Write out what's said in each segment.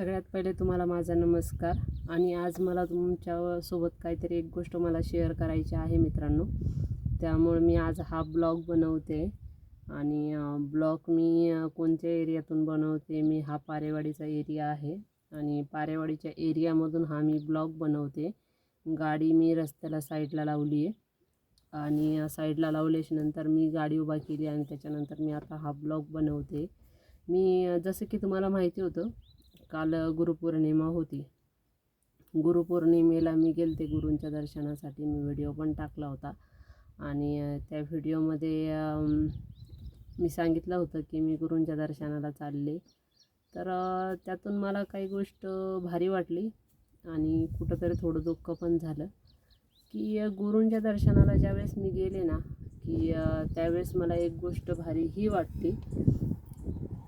सगळ्यात पहिले तुम्हाला माझा नमस्कार. आणि आज मला तुमच्यासोबत काहीतरी एक गोष्ट मला शेअर करायची आहे मित्रांनो. त्यामुळे मी आज हा ब्लॉग बनवते. आणि ब्लॉग मी कोणत्या एरियातून बनवते? मी हा पारेवाडीचा एरिया आहे. आणि पारेवाडीच्या एरियामधून हा मी ब्लॉग बनवते. गाडी मी रस्त्याला साईडला लावली आहे. आणि साईडला लावल्याच्यानंतर मी गाडी उभा केली आणि त्याच्यानंतर मी आता हा ब्लॉग बनवते. मी जसं की तुम्हाला माहिती होतं काल गुरुपौर्णिमा होती. गुरुपौर्णिमेला मी गेलते गुरूंच्या दर्शनासाठी. मी व्हिडिओ पण टाकला होता. आणि त्या व्हिडिओमध्ये मी सांगितलं होतं की मी गुरूंच्या दर्शनाला चालले. तर त्यातून मला काही गोष्ट भारी वाटली आणि कुठंतरी थोडं दुःख पण झालं की गुरूंच्या दर्शनाला ज्यावेळेस मी गेले ना की त्यावेळेस मला एक गोष्ट भारी ही वाटली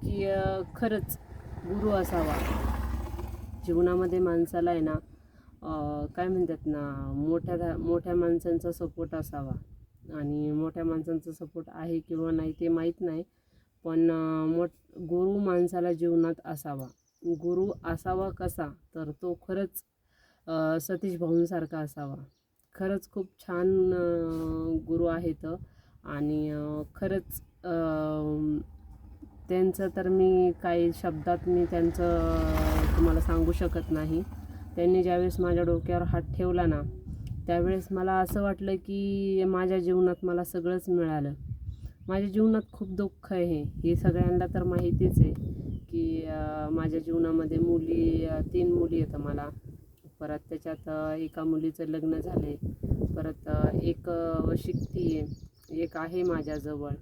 की खरंच गुरु असावा. जीवनामध्ये माणसाला आहे ना काय म्हणतात ना मोठ्या धा- मोठ्या माणसांचा सपोर्ट असावा. आणि मोठ्या माणसांचा सपोर्ट आहे किंवा नाही ते माहीत नाही पण मोठ गुरु माणसाला जीवनात असावा. गुरु असावा कसा? तर तो खरंच सतीश भाऊंसारखा असावा. खरंच खूप छान गुरु आहेत आणि खरंच त्यांचं तर मी काही शब्दात मी त्यांचं तुम्हाला सांगू शकत नाही. त्यांनी ज्यावेळेस माझ्या डोक्यावर हात ठेवला ना त्यावेळेस मला असं वाटलं की माझ्या जीवनात मला सगळंच मिळालं. माझ्या जीवनात खूप दुःख आहे. हे सगळ्यांना तर माहितीच आहे की माझ्या जीवनामध्ये मुली तीन मुली आहेत मला. परत त्याच्यात एका मुलीचं लग्न झाले परत एक शिकती आहे एक आहे माझ्याजवळ.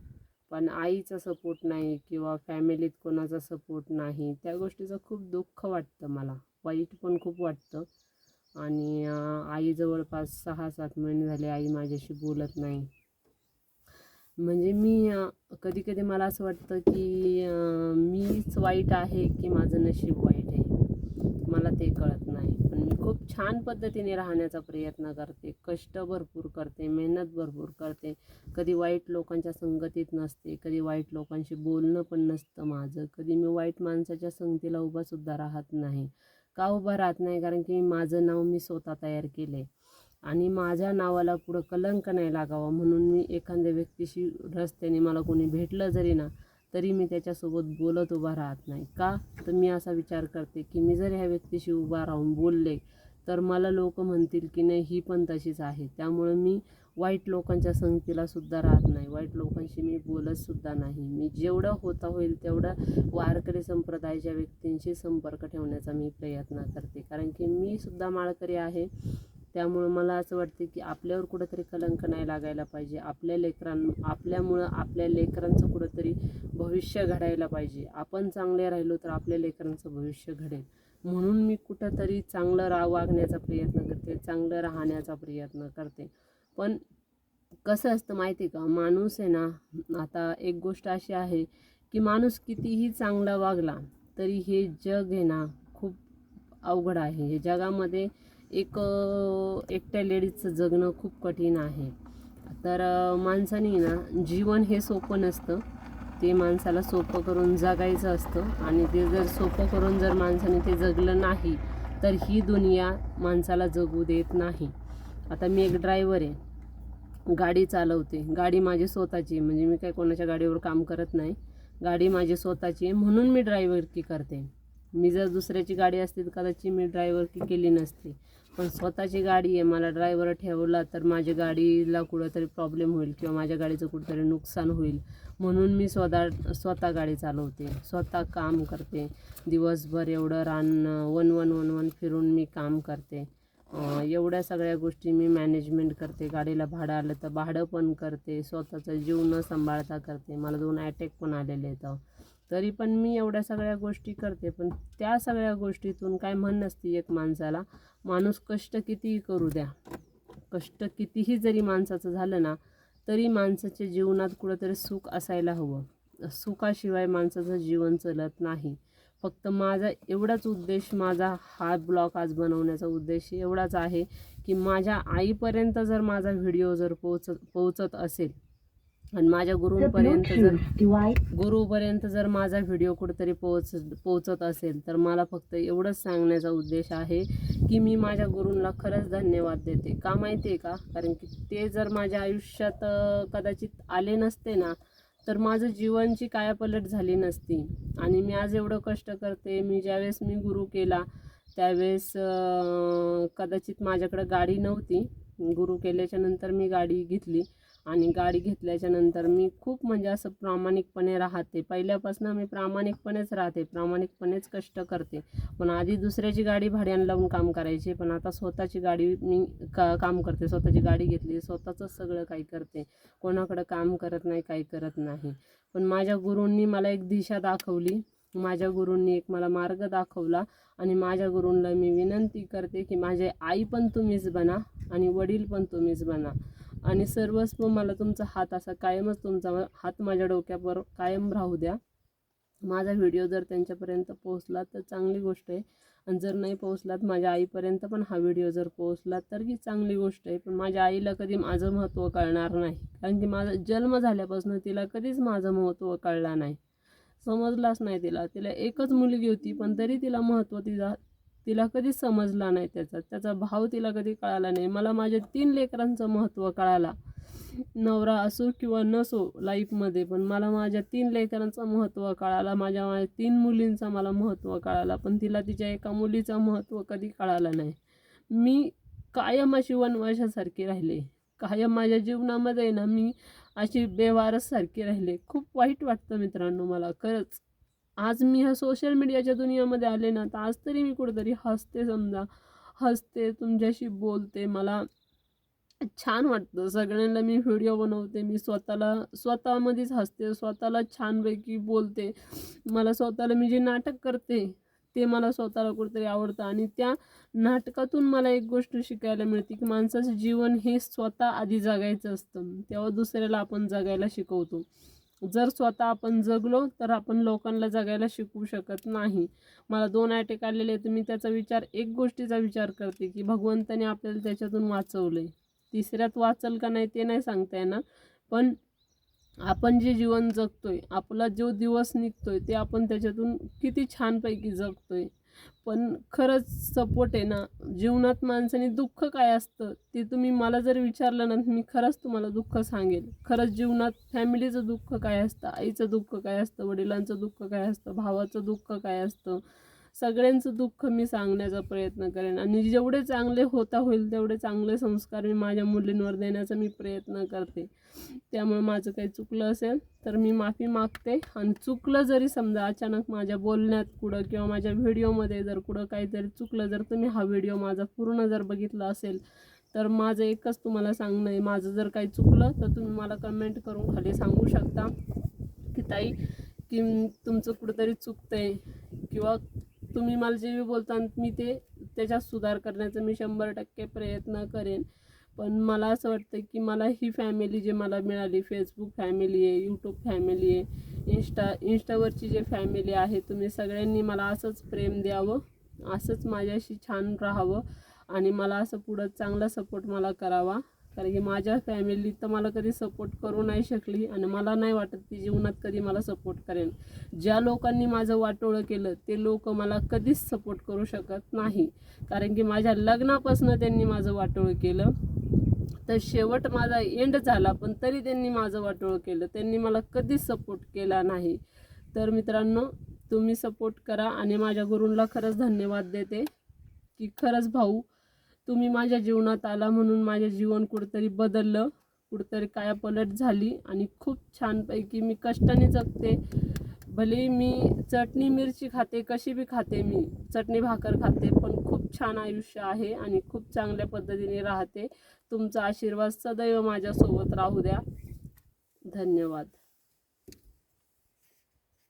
पण आईचा सपोर्ट नाही किंवा फॅमिलीत कोणाचा सपोर्ट नाही त्या गोष्टीचं खूप दुःख वाटतं मला. वाईट पण खूप वाटतं. आणि आई जवळपास सहा सात महिने झाले आई माझ्याशी बोलत नाही. म्हणजे मी कधी कधी मला असं वाटतं की मीच वाईट आहे की माझं नशीब वाईट आहे? मला ते कळत नाही. खूप छान पद्धतीने राहण्याचा प्रयत्न करते. कष्ट भरपूर करते मेहनत भरपूर करते. कधी वाईट लोकांच्या संगतीत नसते कधी वाईट लोकांशी बोलणं पण नसतं माझं. कधी मी वाईट माणसाच्या संगतीला उभासुद्धा राहत नाही. का उभा राहत नाही? कारण की माझं नाव मी स्वतः तयार केलं आहे आणि माझ्या नावाला पुढं कलंक नाही लागावा म्हणून मी एखाद्या व्यक्तीशी रस्त्याने मला कोणी भेटलं जरी ना तरी मी त्याच्यासोबत बोलत उभा राहत नाही. का? तर मी असा विचार करते की मी जर ह्या व्यक्तीशी उभा राहून बोलले तर मला लोक म्हणतील की नाही ही पण तशीच आहे. त्यामुळे मी वाईट लोकांच्या संगतीला सुद्धा राहत नाही. वाईट लोकांशी मी बोलत सुद्धा नाही. मी जेवढं होता होईल तेवढं वारकरी संप्रदायाच्या व्यक्तींशी संपर्क ठेवण्याचा मी प्रयत्न करते. कारण की मी सुद्धा माळकरी आहे. त्यामुळं मला असं वाटतं की आपल्यावर कुठंतरी कलंक नाही लागायला पाहिजे. आपल्या लेकरां आपल्यामुळं आपल्या लेकरांचं कुठंतरी भविष्य घडायला पाहिजे. आपण चांगले राहिलो तर आपल्या लेकरांचं भविष्य घडेल. म्हणून मी कुठंतरी चांगलं रा वागण्याचा प्रयत्न करते चांगलं राहण्याचा प्रयत्न करते. पण कसं असतं माहिती आहे का? माणूस आहे ना आता एक गोष्ट अशी आहे की माणूस कितीही चांगला वागला तरी हे जग आहे ना खूप अवघड आहे. हे जगामध्ये एक एकट्या लेडीजचं जगणं खूप कठीण आहे. तर माणसाने ना जीवन हे सोपं नसतं. ते माणसाला सोपं करून जगायचं असतं आणि ते जर सोपं करून जर माणसाने ते जगलं नाही तर ही दुनिया माणसाला जगू देत नाही. आता मी एक ड्रायव्हर आहे. गाडी चालवते. गाडी माझी स्वतःची आहे. म्हणजे मी काही कोणाच्या गाडीवर काम करत नाही. गाडी माझी स्वतःची आहे. म्हणून मी ड्रायव्हरकी करते. मी जर दुसऱ्याची गाडी असती तर कदाचित मी ड्रायव्हरकी केली नसती. पण स्वतःची गाडी आहे मला ड्रायव्हर ठेवला तर माझ्या गाडीला कुठंतरी प्रॉब्लेम होईल किंवा माझ्या गाडीचं कुठंतरी नुकसान होईल. म्हणून मी स्वतः स्वतः गाडी चालवते स्वतः काम करते. दिवसभर एवढं रान वन वन वन वन फिरून मी काम करते. एवढ्या सगळ्या गोष्टी मी मॅनेजमेंट करते. गाडीला भाडं आलं तर भाडं पण करते. स्वतःचा जीव न सांभाळता करते. मला दोन अटॅक पण आलेले आहेत. तरी पण मी एवढ्या सगळ्या गोष्टी करते पण त्या सगळ्या गोष्टीतून काय म्हण नसते एक माणसाला. माणूस कष्ट कितीही करू द्या. कष्ट कितीही जरी माणसाचं झालं ना तरी माणसाच्या जीवनात कुठंतरी सुख असायला हवं. सुखाशिवाय माणसाचं जीवन चलत नाही. फक्त माझा एवढाच उद्देश माझा हा ब्लॉग आज बनवण्याचा उद्देश एवढाच आहे की माझ्या आईपर्यंत जर माझा व्हिडिओ जर पोचत पोचत असेल आणि माझ्या गुरूंपर्यंत जर गुरुपर्यंत जर माझा व्हिडिओ कुठेतरी पोहोच पोहोचत असेल तर मला फक्त एवढंच सांगण्याचा उद्देश आहे की मी माझ्या गुरूंना खरंच धन्यवाद देते. का माहिती आहे का? कारण की ते जर माझ्या आयुष्यात कदाचित आले नसते ना तर माझं जीवनची कायापलट झाली नसती. आणि मी आज एवढं कष्ट करते मी ज्यावेळेस मी गुरु केला त्यावेळेस कदाचित माझ्याकडं गाडी नव्हती. गुरु केल्याच्यानंतर मी गाडी घेतली. आणि गाडी घेतल्याच्या नंतर मी खूप म्हणजे असं प्रामाणिकपणे राहते. पहिल्यापासून मी प्रामाणिकपणेच राहते प्रामाणिकपणेच कष्ट करते. पण आधी दुसऱ्याची गाडी भाड्यानं लावून काम करायची पण आता स्वतःची गाडी मी का काम करते. स्वतःची गाडी घेतली स्वतःचंच सगळं काही करते. कोणाकडं काम करत नाही काही करत नाही. पण माझ्या गुरूंनी मला एक दिशा दाखवली. माझ्या गुरूंनी एक मला मार्ग दाखवला आणि माझ्या गुरूंना मी विनंती करते की माझे आई पण तुम्हीच बना आणि वडील पण तुम्हीच बना. आणि सर्वस्व मला तुमचा हात असा कायमच तुमचा हात माझ्या डोक्यावर कायम राहू द्या. माझा व्हिडिओ जर त्यांच्यापर्यंत पोहोचला तर चांगली गोष्ट आहे. आणि जर नाही पोहोचलात माझ्या आईपर्यंत पण हा व्हिडिओ जर पोहोचला तर ही चांगली गोष्ट आहे. पण माझ्या आईला कधी माझं महत्त्व कळणार नाही. कारण की माझा जन्म झाल्यापासून तिला कधीच माझं महत्त्व कळलं नाही. समजलाच नाही तिला. तिला एकच मुलगी होती पण तरी तिला महत्त्व तिला तिला कधीच समजला नाही त्याचा. त्याचा भाव तिला कधी कळाला नाही. मला माझ्या तीन लेकरांचं महत्त्व कळाला. नवरा असो किंवा नसो लाईफमध्ये पण मला माझ्या तीन लेकरांचं महत्त्व कळाला. माझ्या माझ्या तीन मुलींचा मला महत्त्व कळाला पण तिला तिच्या एका मुलीचं महत्त्व कधी कळालं नाही. मी कायम अशी वनवाशासारखी राहिले. कायम माझ्या जीवनामध्ये आहे ना मी अशी बेवारससारखी राहिले. खूप वाईट वाटतं मित्रांनो मला. खरंच आज मी ह्या सोशल मीडियाच्या दुनियामध्ये आले ना तर आज तरी मी कुठेतरी हसते समजा. हसते तुमच्याशी बोलते. मला छान वाटतं. सगळ्यांना मी व्हिडिओ बनवते. मी स्वतःला स्वतःमध्येच हसते. स्वतःला छानपैकी बोलते. मला स्वतःला मी जे नाटक करते ते मला स्वतःला कुठेतरी आवडतं. आणि त्या नाटकातून मला एक गोष्ट शिकायला मिळते की माणसाचं जीवन हे स्वतः आधी जगायचं असतं. तेव्हा दुसऱ्याला आपण जगायला शिकवतो. जर स्वतः आपण जगलो तर आपण लोकांना जगायला शिकवू शकत नाही. मला दोन अटॅक आलेले आहेत मी त्याचा विचार एक गोष्टीचा विचार करते की भगवंताने आपल्याला त्याच्यातून वाचवलं आहे तिसऱ्यात वाचल का नाही ते नाही सांगता येणार पण आपण जे जीवन जगतोय आपला जो दिवस निघतोय ते आपण त्याच्यातून किती छानपैकी जगतोय. पण खरंच सपोर्ट आहे ना. जीवनात माणसाने दुःख काय असतं ते तुम्ही मला जर विचारलं ना तर मी खरंच तुम्हाला दुःख सांगेल खरंच जीवनात फॅमिलीचं दुःख काय असतं आईचं दुःख काय असतं वडिलांचं दुःख काय असतं भावाचं दुःख काय असतं सगळ्यांचं दुःख मी सांगण्याचा प्रयत्न करेन. आणि जेवढे चांगले होता होईल तेवढे चांगले संस्कार मी माझ्या मुलींवर देण्याचा मी प्रयत्न करते. त्यामुळे माझं काही चुकलं असेल तर मी माफी मागते. आणि चुकलं जरी समजा अचानक माझ्या बोलण्यात कुठं किंवा माझ्या व्हिडिओमध्ये जर कुठं काहीतरी चुकलं जर तुम्ही हा व्हिडिओ माझा पूर्ण जर बघितला असेल तर माझं एकच तुम्हाला सांगणं आहे माझं जर काही चुकलं तर तुम्ही मला कमेंट करून खाली सांगू शकता की ताई की तुमचं कुठंतरी चुकतंय किंवा तुम्ही मला जे बी बोलता मी ते त्याच्यात सुधार करण्याचा मी शंभर टक्के प्रयत्न करेन. पण मला असं वाटतं की मला ही फॅमिली जे मला मिळाली फेसबुक फॅमिली आहे यूट्यूब फॅमिली आहे इंस्टा इंस्टावरची जे फॅमिली आहे तुम्ही सगळ्यांनी मला असंच प्रेम द्यावं असंच माझ्याशी छान राहावं आणि मला असं पुढं चांगला सपोर्ट मला करावा. कारण की माझ्या फॅमिली तर मला कधी सपोर्ट करू नाही शकली आणि मला नाही वाटत ती जीवनात कधी मला सपोर्ट करेन ज्या लोकांनी माझं वाटोळं केलं ते लोक मला कधीच सपोर्ट करू शकत नाही. कारण की माझ्या लग्नापासून त्यांनी माझं वाटोळं केलं. तर शेवट माझा एंड झाला पण तरी त्यांनी माझं वाटोळं केलं. त्यांनी मला कधीच सपोर्ट केला नाही. तर मित्रांनो तुम्ही सपोर्ट करा आणि माझ्या गुरूंना खरंच धन्यवाद देते. की खरंच भाऊ तुम्ही माझ्या जीवनात आला म्हणून माझे जीवन कुठंतरी बदललं कुठंतरी कायापलट झाली आणि खूप छानपैकी मी कष्टाने जगते. भले मी चटणी मिरची खाते कशी बी खाते मी चटणी भाकर खाते पण खूप छान आयुष्य आहे आणि खूप चांगल्या पद्धतीने राहते. तुमचा आशीर्वाद सदैव माझ्यासोबत राहू द्या. धन्यवाद.